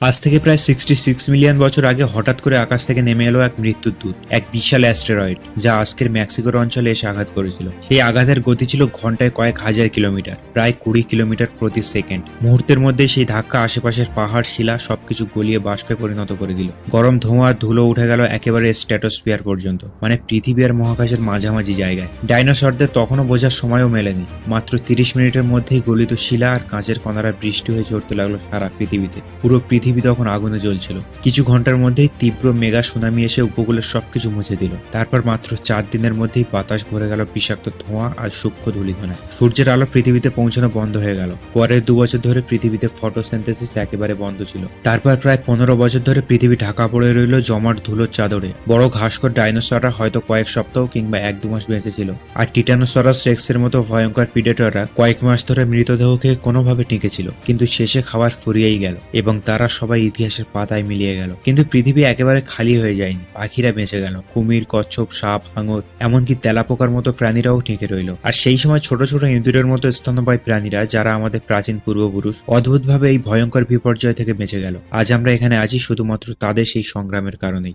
আজ থেকে প্রায় সিক্সটি সিক্স মিলিয়ন বছর আগে হঠাৎ করে আকাশ থেকে নেমে এলো এক মৃত্যুর দূত, এক বিশাল অ্যাস্টেরয়েড যা আজকের মেক্সিকোর অঞ্চলে এসে আঘাত করেছিল। সেই আঘাতের গতি ছিল ঘন্টায় কয়েক হাজার কিলোমিটার, প্রায় কুড়ি কিলোমিটার প্রতি সেকেন্ড। মুহূর্তের মধ্যে সেই ধাক্কা আশেপাশের পাহাড়, শিলা, সবকিছু গলিয়ে বাষ্পে পরিণত করে দিল। গরম ধোঁয়া ধুলো উঠে গেল একেবারে স্ট্যাটোস্ফিয়ার পর্যন্ত মানে পৃথিবী আর মহাকাশের মাঝামাঝি জায়গায়। ডাইনোসরদের তখনও বোঝার সময়ও মেলেনি। মাত্র তিরিশ মিনিটের মধ্যেই গলিত শিলা আর কাঁচের কণারা বৃষ্টি হয়ে ঝরতে লাগল সারা পৃথিবীতে। পুরো পৃথিবী তখন আগুনে জ্বলছিল। কিছু ঘণ্টার মধ্যেই তীব্র মেগা সুনামি এসে উপকূলের সবকিছু মুছে দিল। তারপর মাত্র চার দিনের মধ্যেই বাতাস ভরে গেল বিষাক্ত ধোঁয়া আর সূক্ষ্ম ধূলিকণায়। সূর্যের আলো পৃথিবীতে পৌঁছানো বন্ধ হয়ে গেল। পরের দু বছর ধরে পৃথিবীতে ফটোসিনথেসিস একেবারে বন্ধ ছিল। তারপর প্রায় পনেরো বছর ধরে পৃথিবী ঢাকা পড়ে রইল জমাট ধুলোর চাদরে। বড় ঘাসকর ডাইনোসররা হয়তো কয়েক সপ্তাহ কিংবা এক দু মাস বেঁচেছিল আর টিটানোসরাস রেক্সের মতো ভয়ঙ্কর পিডেটররা কয়েক মাস ধরে মৃতদেহকে কোনোভাবে টিকেছিল কিন্তু শেষে খাবার ফুরিয়েই গেল এবং তারা সবাই ইতিহাসের পাতায় মিলিয়ে গেল। কিন্তু পৃথিবী একেবারে খালি হয়ে যায়নি। পাখিরা বেঁচে গেল। কুমির, কচ্ছপ, সাপ হাঙর এমনকি তেলাপোকার মতো প্রাণীরাও টিকে রইল। আর সেই সময় ছোট ছোট ইঁদুরের মতো স্তন্যপায়ী প্রাণীরা, যারা আমাদের প্রাচীন পূর্বপুরুষ, অদ্ভুতভাবে এই ভয়ঙ্কর বিপর্যয় থেকে বেঁচে গেল। আজ আমরা এখানে আছি শুধুমাত্র তাদের সেই সংগ্রামের কারণেই।